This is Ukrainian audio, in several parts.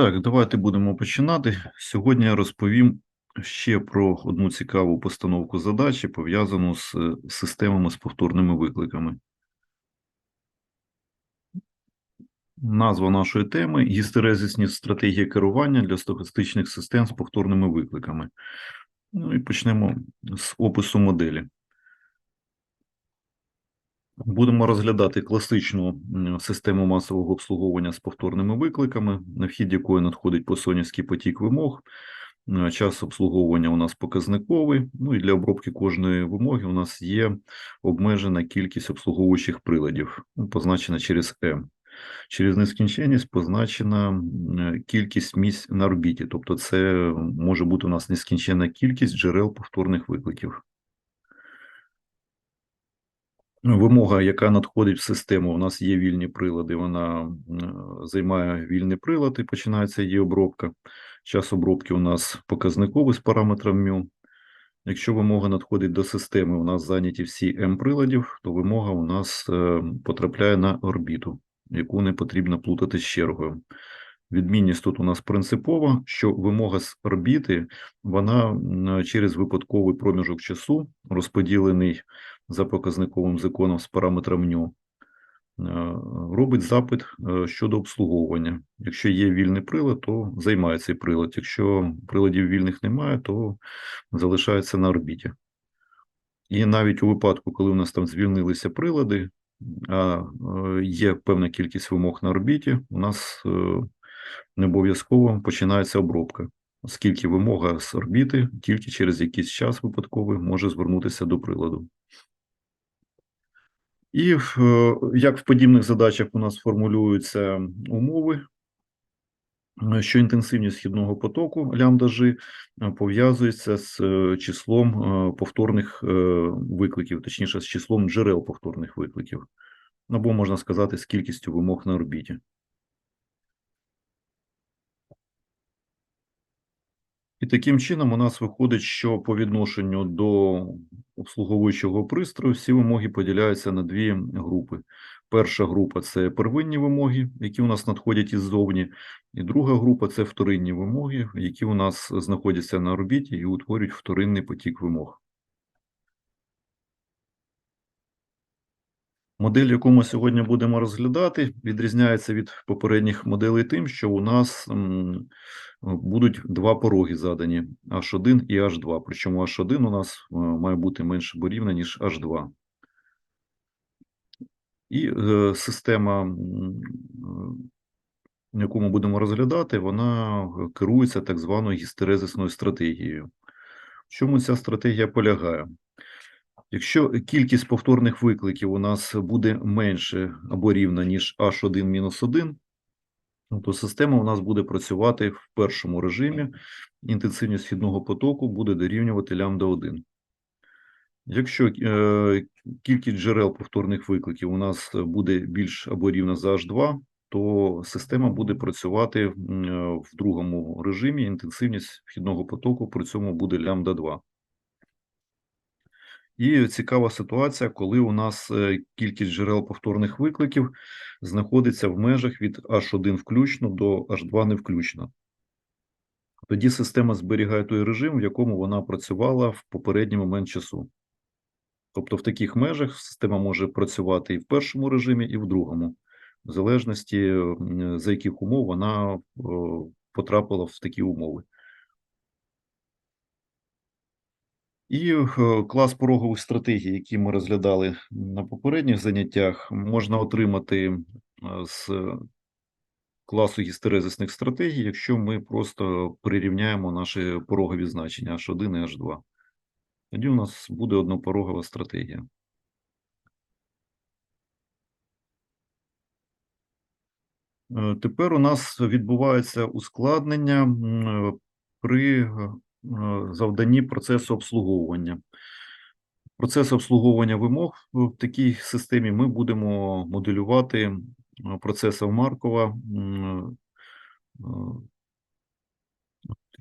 Так, давайте будемо починати. Сьогодні я розповім ще про одну цікаву постановку задачі, пов'язану з е, системами з повторними викликами. Назва нашої теми гістерезисні стратегії керування для стохастичних систем з повторними викликами. Ну і почнемо з опису моделі. Будемо розглядати класичну систему масового обслуговування з повторними викликами, на вхід якої надходить посонівський потік вимог. Е, Час обслуговування у нас показниковий. Ну і для обробки кожної вимоги у нас є обмежена кількість обслуговуючих приладів, ну, позначена через M. Через нескінченність позначена е, кількість місць на орбіті, тобто це може бути у нас нескінченна кількість джерел повторних викликів. Ну, Вимога, яка надходить в систему, у нас є вільні прилади, вона займає вільний прилад і починається її обробка. Час обробки у нас показниковий з параметром μ. Якщо вимога надходить до системи, у нас зайняті всі М приладів, то вимога у нас е, потрапляє на орбіту, яку не потрібно плутати з чергою. Відмінність тут у нас принципова, що вимога з орбіти, вона через випадковий проміжок часу, розподілений за показниковим законом з параметром ню, е, робить запит е, щодо обслуговування. Якщо є вільний прилад, то займає цей прилад. Якщо приладів вільних немає, то залишається на орбіті. І навіть у випадку, коли у нас там звільнилися прилади, а е, є певна кількість вимог на орбіті, у нас не обов'язково починається обробка, оскільки вимога з орбіти тільки через якийсь час випадковий може звернутися до приладу. І е, як в подібних задачах у нас формулюються умови, е, що інтенсивність східного потоку лямбда G е, пов'язується з числом повторних викликів, точніше, з числом джерел повторних викликів, або можна сказати, з кількістю вимог на орбіті. І таким чином у нас виходить, що по відношенню до обслуговуючого пристрою всі вимоги поділяються на дві групи. Перша група це первинні вимоги, які у нас надходять іззовні, і друга група це вторинні вимоги, які у нас знаходяться на орбіті і утворюють вторинний потік вимог. Модель, яку ми сьогодні будемо розглядати, відрізняється від попередніх моделей тим, що у нас будуть два пороги задані H1 і H2. Причому H1 у нас е, має бути менше або ніж H2. І е, система, е, яку ми будемо розглядати, вона керується так званою гістерезисною стратегією. В чому ця стратегія полягає? Якщо кількість повторних викликів у нас буде менше або рівна, ніж H1-1, ну, то система у нас буде працювати в першому режимі, інтенсивність східного потоку буде дорівнювати лямбда 1. Якщо е, кількість джерел повторних викликів у нас буде більш або рівна за H2, то система буде працювати е, в другому режимі, інтенсивність вхідного потоку при цьому буде лямбда 2. І цікава ситуація, коли у нас е, кількість джерел повторних викликів знаходиться в межах від H1 включно до H2 не включно. Тоді система зберігає той режим, в якому вона працювала в попередній момент часу. Тобто в таких межах система може працювати і в першому режимі, і в другому, в залежності за яких умов вона потрапила в такі умови. І е, клас порогових стратегій, які ми розглядали на попередніх заняттях, можна отримати е, з класу гістерезисних стратегій, якщо ми просто прирівняємо наші порогові значення H1 і H2. Тоді у нас буде однопорогова стратегія. Е, Тепер у нас відбувається ускладнення при завданні процесу обслуговування. Процес обслуговування вимог в такій системі ми будемо моделювати е, процесом Маркова е,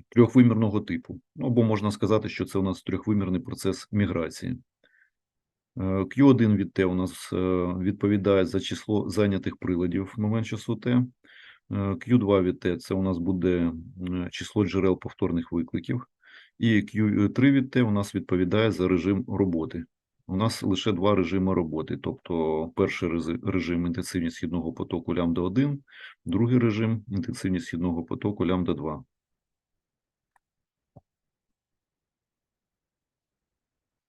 трьохвимірного типу. Ну, Або можна сказати, що це у нас трьохвимірний процес міграції. Е, Q1 від T у нас е, відповідає за число зайнятих приладів в момент часу T. Е, Q2 від T – це у нас буде число джерел повторних викликів, і Q3 від T у нас відповідає за режим роботи. У нас лише два режими роботи, тобто перший режим інтенсивність східного потоку лямбда 1, другий режим інтенсивність східного потоку лямбда 2.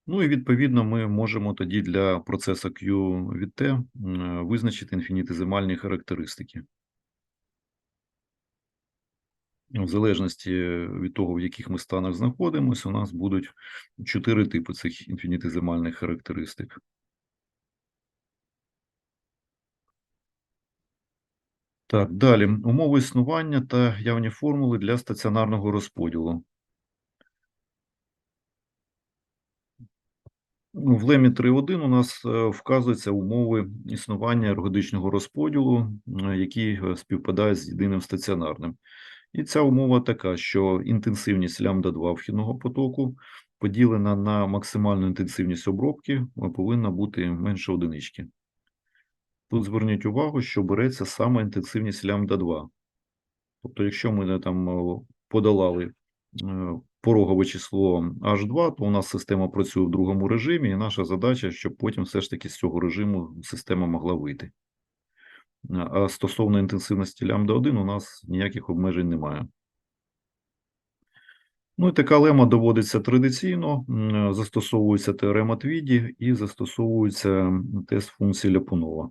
Ну і відповідно ми можемо тоді для процесу Q від T визначити інфінітизимальні характеристики. В залежності від того, в яких ми станах знаходимося, у нас будуть чотири типи цих інфінітизимальних характеристик. Так, далі. Умови існування та явні формули для стаціонарного розподілу. Ну, В лемі 3.1 у нас е, вказуються умови існування ергодичного розподілу, е, які е, співпадають з єдиним стаціонарним. І ця умова така, що інтенсивність лямбда 2 вхідного потоку поділена на максимальну інтенсивність обробки повинна бути менше одинички. Тут зверніть увагу, що береться саме інтенсивність лямбда 2. Тобто, якщо ми е, там е, подолали е, порогове число H2, то у нас система працює в другому режимі, і наша задача, щоб потім все ж таки з цього режиму система могла вийти. А- стосовно інтенсивності лямбда 1 у нас ніяких обмежень немає. Ну і така лема доводиться традиційно, застосовується теорема Твіді і застосовується тест функції Ляпунова.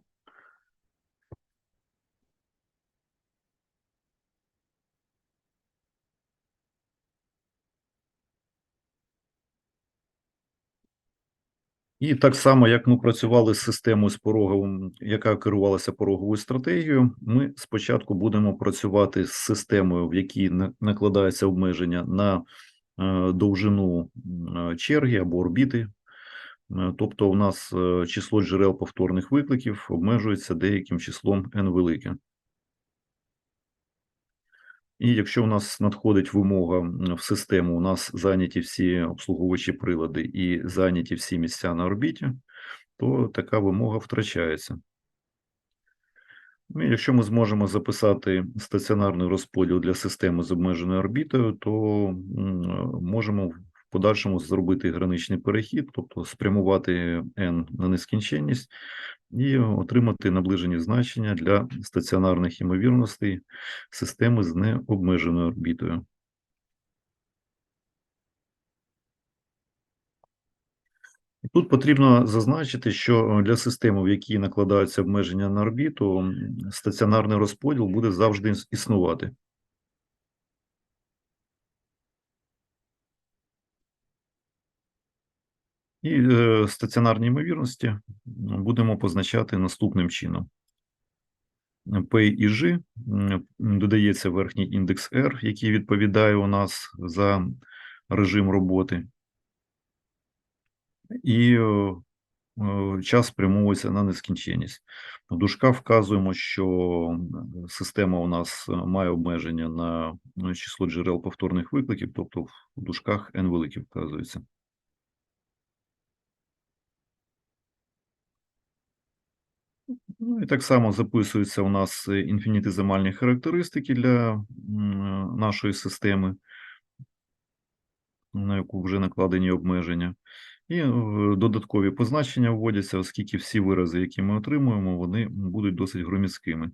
І так само, як ми працювали з системою з пороговим, яка керувалася пороговою стратегією, ми спочатку будемо працювати з системою, в якій на- накладається обмеження на е, довжину е, черги або орбіти. Е, Тобто, у нас число джерел повторних викликів обмежується деяким числом n велике. І якщо у нас надходить вимога в систему, у нас зайняті всі обслуговуючі прилади і зайняті всі місця на орбіті, то така вимога втрачається. Ну, і якщо ми зможемо записати стаціонарний розподіл для системи з обмеженою орбітою, то можемо в подальшому зробити граничний перехід, тобто спрямувати n на нескінченність і отримати наближені значення для стаціонарних ймовірностей системи з необмеженою орбітою. Тут потрібно зазначити, що для системи, в якій накладаються обмеження на орбіту, стаціонарний розподіл буде завжди існувати. І е, стаціонарні ймовірності будемо позначати наступним чином. P і G додається верхній індекс R, який відповідає у нас за режим роботи. І е, е, час спрямовується на нескінченність. В дужках вказуємо, що система у нас має обмеження на число джерел повторних викликів, тобто в дужках n великі вказується. Ну і так само записуються у нас е, інфінітизимальні характеристики для е, нашої системи, на яку вже накладені обмеження. І е, додаткові позначення вводяться, оскільки всі вирази, які ми отримуємо, вони будуть досить громіздкими.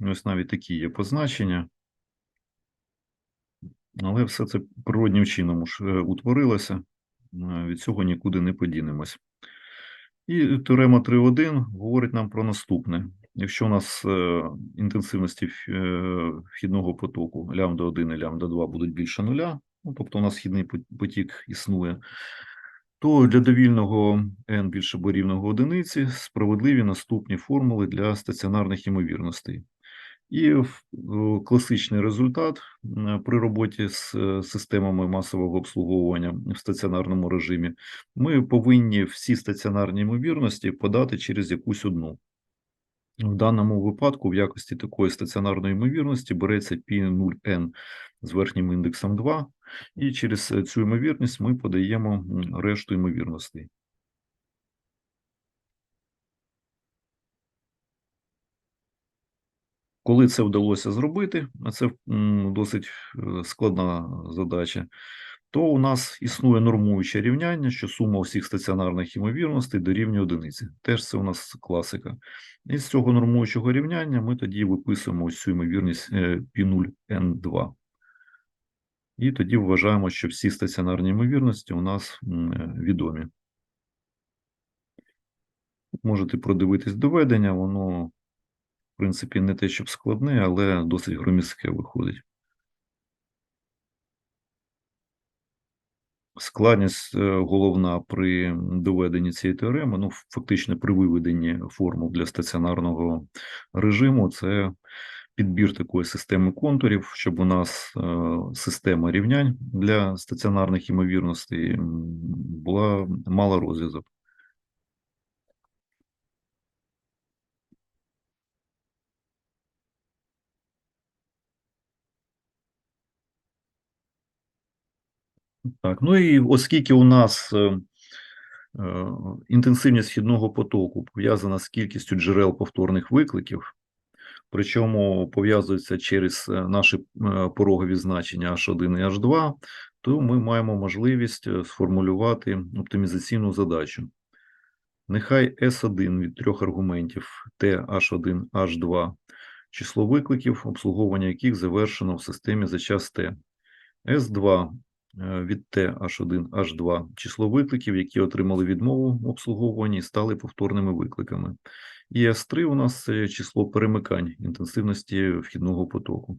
Ось навіть такі є позначення. Але все це природнім чином утворилося, від цього нікуди не подінемось. І теорема 3.1 говорить нам про наступне. Якщо у нас е, інтенсивності е, вхідного потоку лямбда 1 і лямбда 2 будуть більше нуля, ну, тобто у нас східний потік існує, то для довільного n більше або рівного одиниці справедливі наступні формули для стаціонарних ймовірностей. І е, класичний результат при роботі з е, системами масового обслуговування в стаціонарному режимі, ми повинні всі стаціонарні ймовірності подати через якусь одну. В даному випадку в якості такої стаціонарної ймовірності береться P0n з верхнім індексом 2, і через е, цю ймовірність ми подаємо решту ймовірностей. Коли це вдалося зробити, а це досить е, складна задача, то у нас існує нормуюче рівняння, що сума всіх стаціонарних ймовірностей дорівнює одиниці. Теж це у нас класика. І з цього нормуючого рівняння ми тоді виписуємо ось цю ймовірність π0n2. І тоді вважаємо, що всі стаціонарні ймовірності у нас е, відомі. Можете продивитись доведення, воно, в принципі, не те, щоб складне, але досить громіздке виходить. Складність е, головна при доведенні цієї теореми, ну, фактично при виведенні формул для стаціонарного режиму, це підбір такої системи контурів, щоб у нас е, система рівнянь для стаціонарних ймовірностей була мала розв'язок. Так, ну і оскільки у нас е, е, інтенсивність вхідного потоку пов'язана з кількістю джерел повторних викликів, причому пов'язується через е, наші порогові значення H1 і H2, то ми маємо можливість сформулювати оптимізаційну задачу. Нехай S1 від трьох аргументів T, H1, H2, число викликів, обслуговування яких завершено в системі за час T. S2 е, від T, H1, H2, число викликів, які отримали відмову в обслуговуванні стали повторними викликами. І S3 у нас це число перемикань інтенсивності вхідного потоку.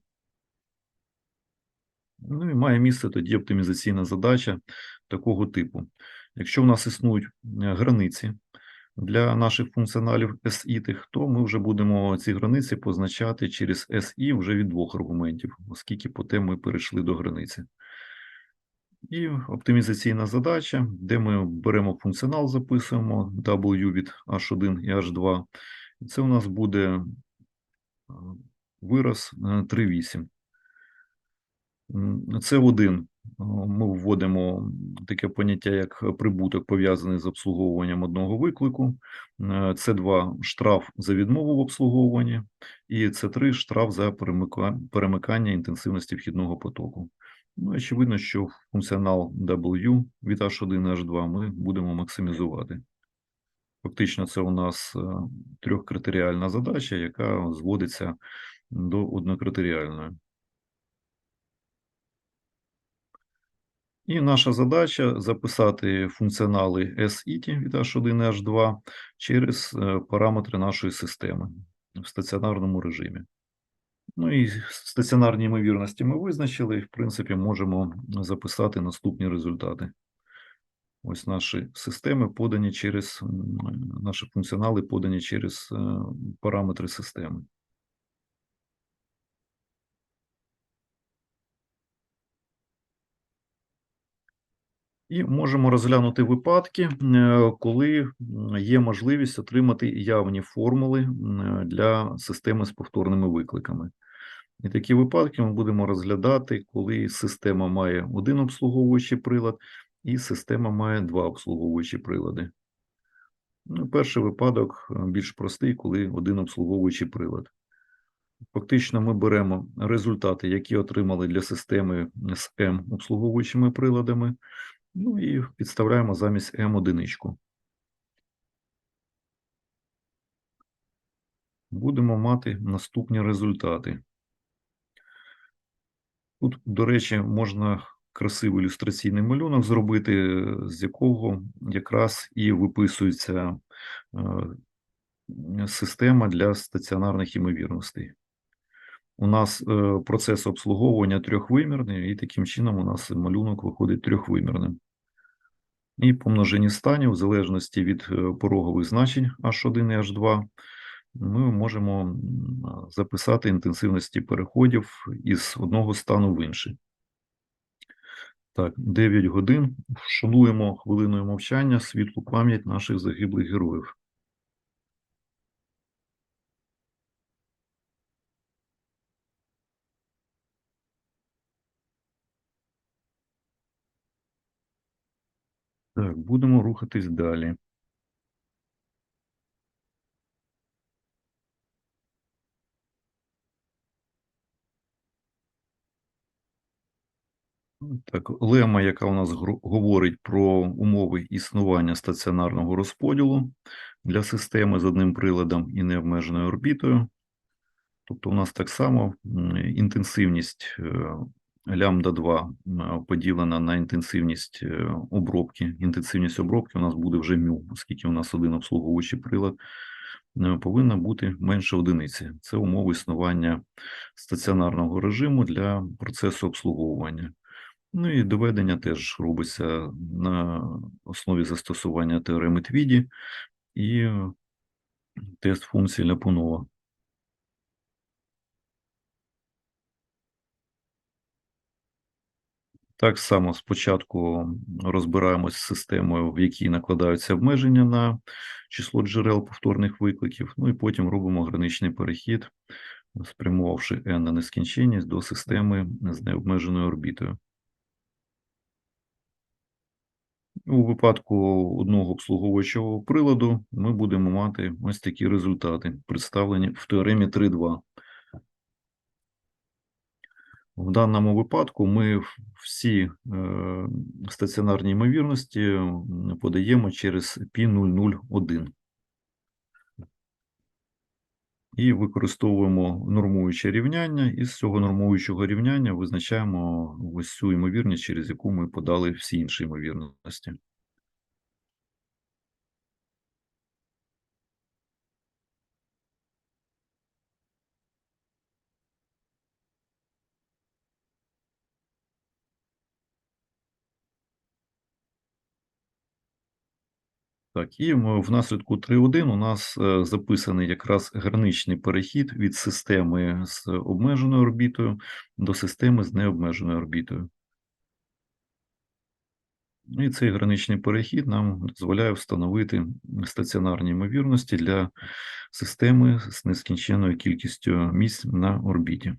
Ну і має місце тоді оптимізаційна задача такого типу. Якщо в нас існують е, границі для наших функціоналів SI, то ми вже будемо ці границі позначати через SI вже від двох аргументів, оскільки по те ми перейшли до границі. І оптимізаційна задача, де ми беремо функціонал, записуємо W від H1 і H2. І це у нас буде е, вираз е, 3,8. Це в один. Е, Ми вводимо таке поняття, як прибуток, пов'язаний з обслуговуванням одного виклику. Це 2 штраф за відмову в обслуговуванні, і це 3 штраф за перемикання інтенсивності вхідного потоку. Ну, очевидно, що функціонал W від H1H2 ми будемо максимізувати. Фактично, це у нас е, трьохкритеріальна задача, яка зводиться до однокритеріальної. І наша задача записати функціонали SIT від H1 і H2 через е, параметри нашої системи в стаціонарному режимі. Ну і стаціонарні ймовірності ми визначили, і, в принципі, можемо записати наступні результати. Ось наші системи подані через наші функціонали подані через е, параметри системи. І можемо розглянути випадки, е, коли є можливість отримати явні формули для системи з повторними викликами. І такі випадки ми будемо розглядати, коли система має один обслуговуючий прилад, і система має два обслуговуючі прилади. Ну, перший випадок е, більш простий, коли один обслуговуючий прилад. Фактично, ми беремо результати, які отримали для системи з М обслуговуючими приладами, ну і підставляємо замість М одиничку. Будемо мати наступні результати. Тут, до речі, можна красивий ілюстраційний малюнок зробити, з якого якраз і виписується е, система для стаціонарних ймовірностей. У нас е, процес обслуговування трьохвимірний, і таким чином у нас малюнок виходить трьохвимірним. І по множині станів, в залежності від е, порогових значень H1 і H2, ми можемо записати інтенсивності переходів із одного стану в інший. Так, 9 годин. Вшануємо хвилиною мовчання світлу пам'ять наших загиблих героїв. Так, будемо рухатись далі. Так, лема, яка у нас говорить про умови існування стаціонарного розподілу для системи з одним приладом і необмеженою орбітою. Тобто, у нас так само інтенсивність е, лямбда 2 поділена на інтенсивність е, обробки. Інтенсивність обробки у нас буде вже мю, оскільки у нас один обслуговуючий прилад е, повинна бути менше одиниці. Це умови існування стаціонарного режиму для процесу обслуговування. Ну і доведення теж робиться на основі застосування теореми Твіді і тест функції Ляпунова. Так само спочатку розбираємось з системою, в якій накладаються обмеження на число джерел повторних викликів, ну і потім робимо граничний перехід, спрямувавши n на нескінченність до системи з необмеженою орбітою. У випадку одного обслуговуючого приладу ми будемо мати ось такі результати, представлені в теоремі 3.2. В даному випадку ми всі е, стаціонарні ймовірності подаємо через P001 і використовуємо нормуюче рівняння, і з цього нормуючого рівняння визначаємо ось цю ймовірність, через яку ми подали всі інші ймовірності. Так, і внаслідку 3.1 у нас е, записаний якраз граничний перехід від системи з обмеженою орбітою до системи з необмеженою орбітою. І цей граничний перехід нам дозволяє встановити стаціонарні ймовірності для системи з нескінченною кількістю місць на орбіті.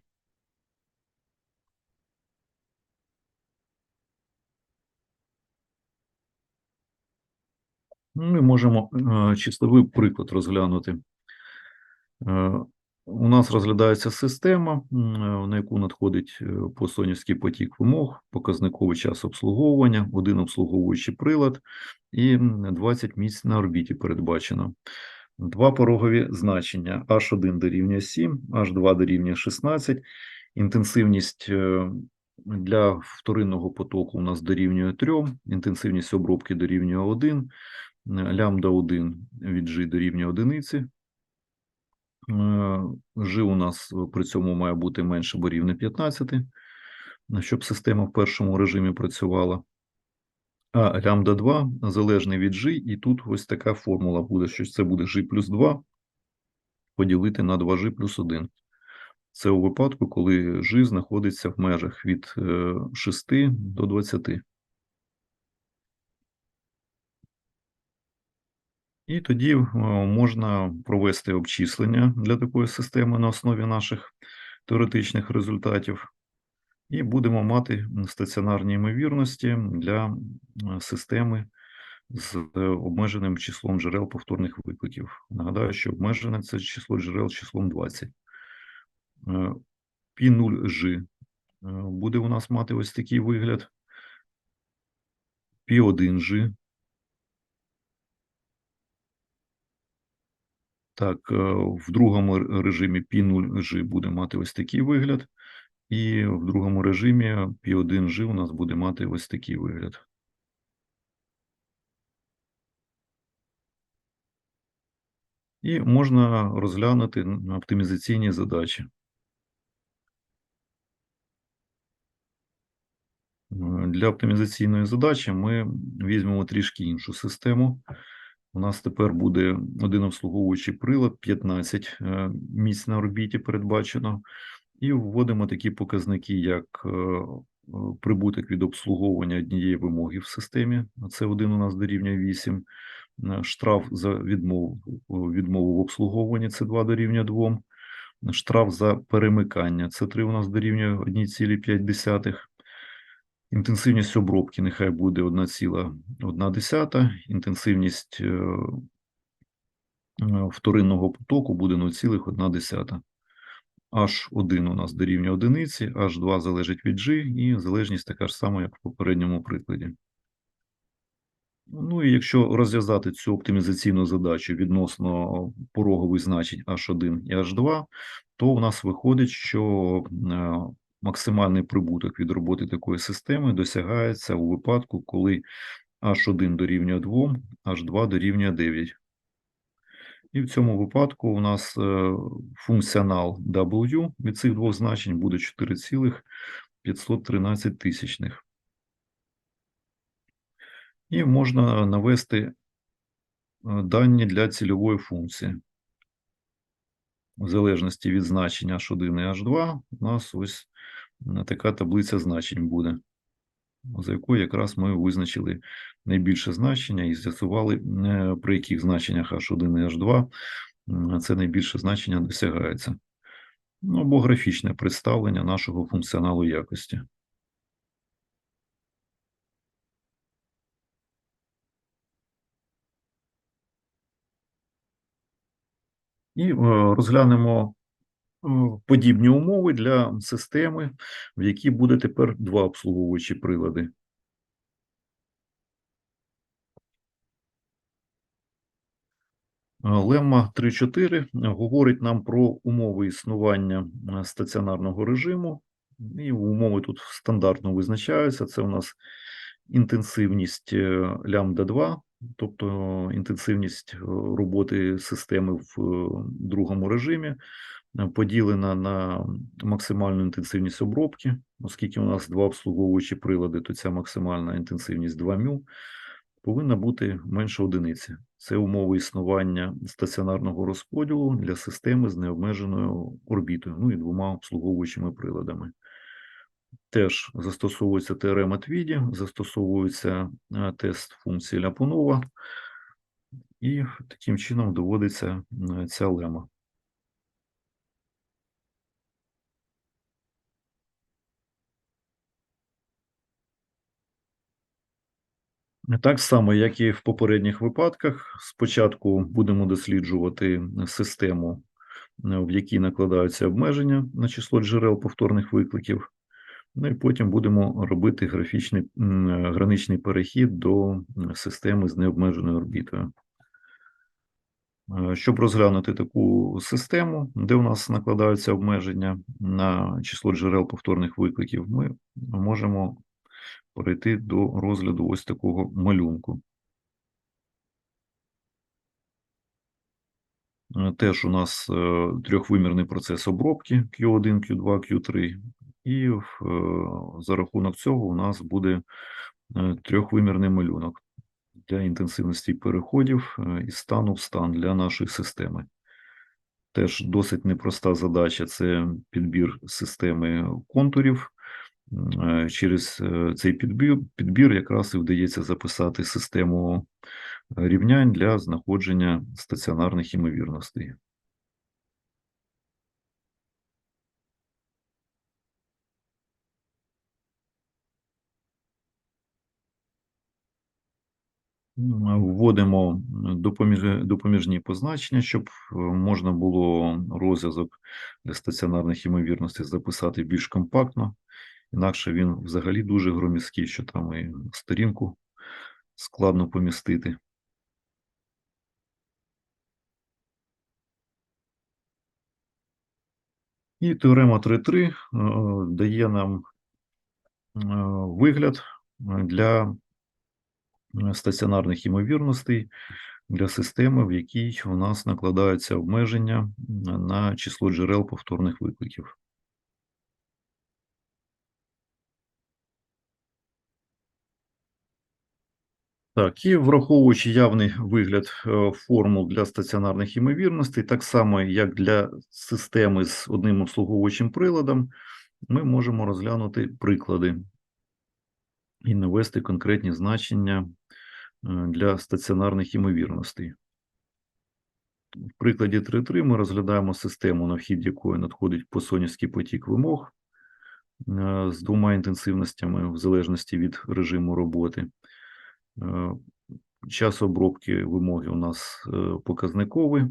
Ми можемо е, числовий приклад розглянути. Е, У нас розглядається система, на яку надходить е, посонівський потік вимог, показниковий час обслуговування, один обслуговуючий прилад і м, 20 місць на орбіті передбачено. Два порогові значення H1 дорівнює 7, H2 дорівнює 16. Інтенсивність для вторинного потоку у нас дорівнює 3, інтенсивність обробки дорівнює 1, лямбда 1 від G дорівнює одиниці. Е, G у нас при цьому має бути менше, бо рівне 15, щоб система в першому режимі працювала. А лямбда 2 залежний від G, і тут ось така формула буде, що це буде G плюс 2 поділити на 2G плюс 1. Це у випадку, коли G знаходиться в межах від е, 6 до 20. І тоді е, можна провести обчислення для такої системи на основі наших теоретичних результатів, і будемо мати стаціонарні ймовірності для е, системи з обмеженим числом джерел повторних викликів. Нагадаю, що обмежене це число джерел числом 20. Е, P0G е, буде у нас мати ось такий вигляд. P1G Так, е, в другому режимі P0G буде мати ось такий вигляд, і в другому режимі P1G у нас буде мати ось такий вигляд. І можна розглянути оптимізаційні задачі. Е, Для оптимізаційної задачі ми візьмемо трішки іншу систему. У нас тепер буде один обслуговуючий прилад, 15 е, місць на орбіті передбачено, і вводимо такі показники, як е, е, прибуток від обслуговування однієї вимоги в системі. Це один у нас дорівнює 8. е, Штраф за відмову, відмову в обслуговуванні це 2 дорівнює 2. Штраф за перемикання це 3 у нас дорівнює 1,5. Інтенсивність обробки нехай буде 1,1, інтенсивність е, е, вторинного потоку буде 0,1. H1 у нас дорівнює одиниці, H2 залежить від G, і залежність така ж сама, як в попередньому прикладі. Ну і якщо розв'язати цю оптимізаційну задачу відносно порогових значень H1 і H2, то у нас виходить, що е, максимальний прибуток від роботи такої системи досягається у випадку, коли H1 дорівнює 2, H2 дорівнює 9. І в цьому випадку у нас е, функціонал W від цих двох значень буде 4,513 тисячних. І можна навести е, дані для цільової функції. В залежності від значення H1 і H2, у нас ось така таблиця значень буде, за якою якраз ми визначили найбільше значення і з'ясували, е, при яких значеннях H1 і H2 це найбільше значення досягається. Ну, або графічне представлення нашого функціоналу якості. І е, розглянемо е, подібні умови для системи, в якій буде тепер два обслуговуючі прилади. Е, Лемма 3.4 говорить нам про умови існування стаціонарного режиму. І умови тут стандартно визначаються. Це у нас інтенсивність лямбда 2 тобто інтенсивність е, роботи системи в е, другому режимі е, поділена на максимальну інтенсивність обробки, оскільки у нас два обслуговуючі прилади, то ця максимальна інтенсивність 2 μ повинна бути менше одиниці. Це умови існування стаціонарного розподілу для системи з необмеженою орбітою, ну і двома обслуговуючими приладами. Теж застосовується теорема Твіді, застосовується е, тест функції Ляпунова, і таким чином доводиться е, ця лема. Так само, як і в попередніх випадках, спочатку будемо досліджувати систему, е, в якій накладаються обмеження на число джерел повторних викликів. Ну і потім будемо робити графічний граничний перехід до системи з необмеженою орбітою. Е, щоб розглянути таку систему, де у нас накладаються обмеження на число джерел повторних викликів, ми можемо перейти до розгляду ось такого малюнку. Е, теж у нас е, трьохвимірний процес обробки Q1, Q2, Q3, і е, за рахунок цього у нас буде трьохвимірний малюнок для інтенсивності переходів із стану в стан для нашої системи. Теж досить непроста задача це підбір системи контурів. Через цей підбір підбір якраз і вдається записати систему рівнянь для знаходження стаціонарних імовірностей. Вводимо допоміжні позначення, щоб е, можна було розв'язок для стаціонарних ймовірностей записати більш компактно, інакше він взагалі дуже громісткий, що там і сторінку складно помістити. І теорема 3.3 е, дає нам е, вигляд для стаціонарних імовірностей для системи, в якій у нас накладаються обмеження на число джерел повторних викликів. Так, і враховуючи явний вигляд е, формул для стаціонарних імовірностей, так само, як для системи з одним обслуговуючим приладом, ми можемо розглянути приклади і навести конкретні значення е, для стаціонарних імовірностей. В прикладі 3.3 ми розглядаємо систему, на вхід якої надходить посонівський потік вимог е, з двома інтенсивностями в залежності від режиму роботи. Е, час обробки вимоги у нас показниковий.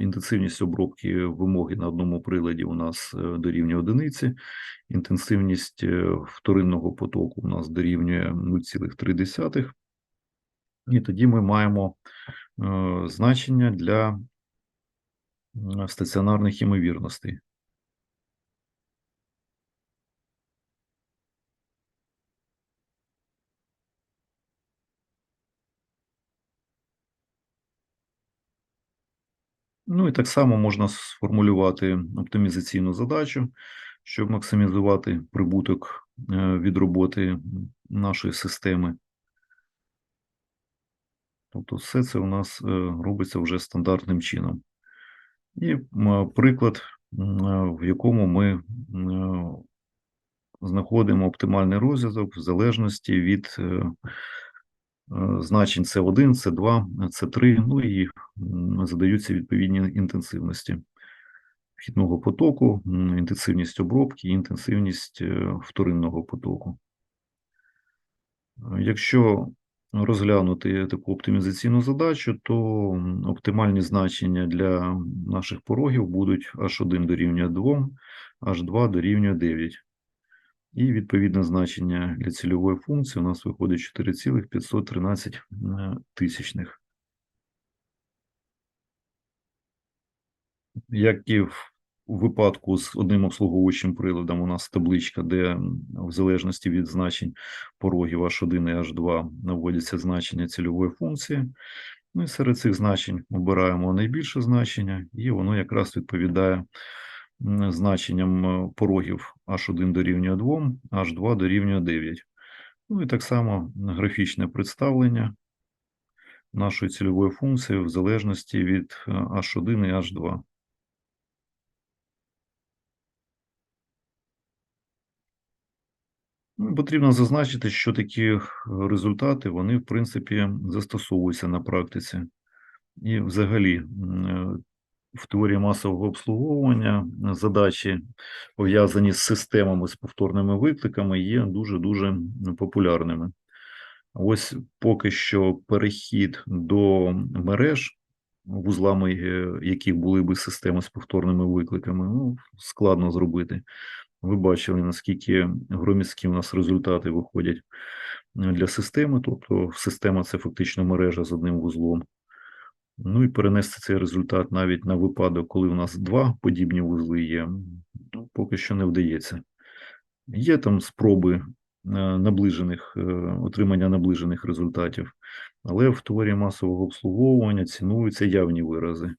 інтенсивність обробки вимоги на одному приладі у нас е, дорівнює одиниці, інтенсивність е, вторинного потоку у нас дорівнює 0,3. І тоді ми маємо е, значення для стаціонарних ймовірностей. Ну і так само можна сформулювати оптимізаційну задачу, щоб максимізувати прибуток е, від роботи нашої системи. Тобто все це у нас е, робиться вже стандартним чином. І приклад, е, в якому ми знаходимо оптимальний розв'язок в залежності від е, значень С1, С2, С3, ну і задаються відповідні інтенсивності вхідного потоку, інтенсивність обробки інтенсивність е, вторинного потоку. Е, Якщо розглянути таку оптимізаційну задачу, то оптимальні значення для наших порогів будуть H1 дорівнює 2, H2 дорівнює 9. І відповідне значення для цільової функції у нас виходить 4,513 е, тисячних. Як і в випадку з одним обслуговуючим приладом, у нас табличка, де в залежності від значень порогів H1 і H2 наводяться значення цільової функції. Ну і серед цих значень обираємо найбільше значення, і воно якраз відповідає значенням е, порогів H1 дорівнює 2, H2 дорівнює 9. Ну і так само графічне представлення нашої цільової функції в залежності від е, H1 і H2. Ну, Потрібно зазначити, що такі е, результати, вони, в принципі, застосовуються на практиці. І взагалі, е, в теорії масового обслуговування задачі, пов'язані з системами з повторними викликами, є дуже-дуже популярними. Ось поки що перехід до мереж, вузлами е, яких були би системи з повторними викликами, ну, складно зробити. Ви бачили, наскільки громіздкі у нас результати виходять е, для системи, тобто система це фактично мережа з одним вузлом. Ну і перенести цей результат навіть на випадок, коли у нас два подібні вузли є, ну, поки що не вдається. Є там спроби е, наближених, е, отримання наближених результатів, але в теорії масового обслуговування цінуються явні вирази.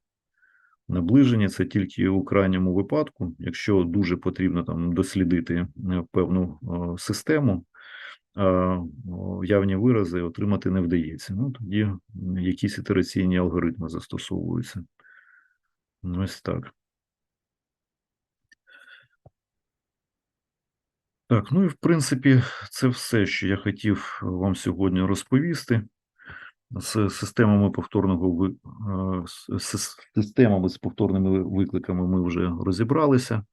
Наближення це тільки у крайньому випадку, якщо дуже потрібно там дослідити е, певну систему, явні вирази отримати не вдається. Ну тоді якісь ітераційні алгоритми застосовуються. Ось так. Так, ну і в принципі, це все, що я хотів вам сьогодні розповісти. З системами повторного е, з системами з повторними викликами ми вже розібралися.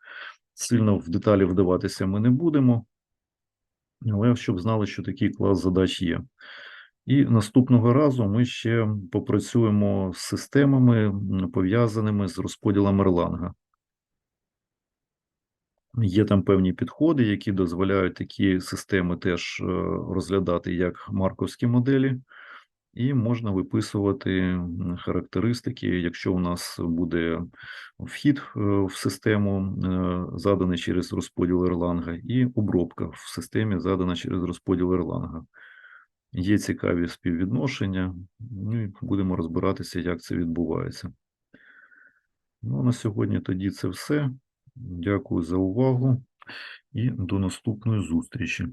Сильно в деталі вдаватися ми не будемо, але щоб знали, що такий клас задач є. І наступного разу ми ще попрацюємо з системами, пов'язаними з розподілом Ерланга. Є там певні підходи, які дозволяють такі системи теж е, розглядати як марковські моделі, і можна виписувати характеристики, якщо у нас буде вхід е, в систему, е, заданий через розподіл Ерланга, і обробка в системі задана через розподіл Ерланга. Є цікаві співвідношення, ну і будемо розбиратися, як це відбувається. Ну, на сьогодні тоді це все. Дякую за увагу і до наступної зустрічі.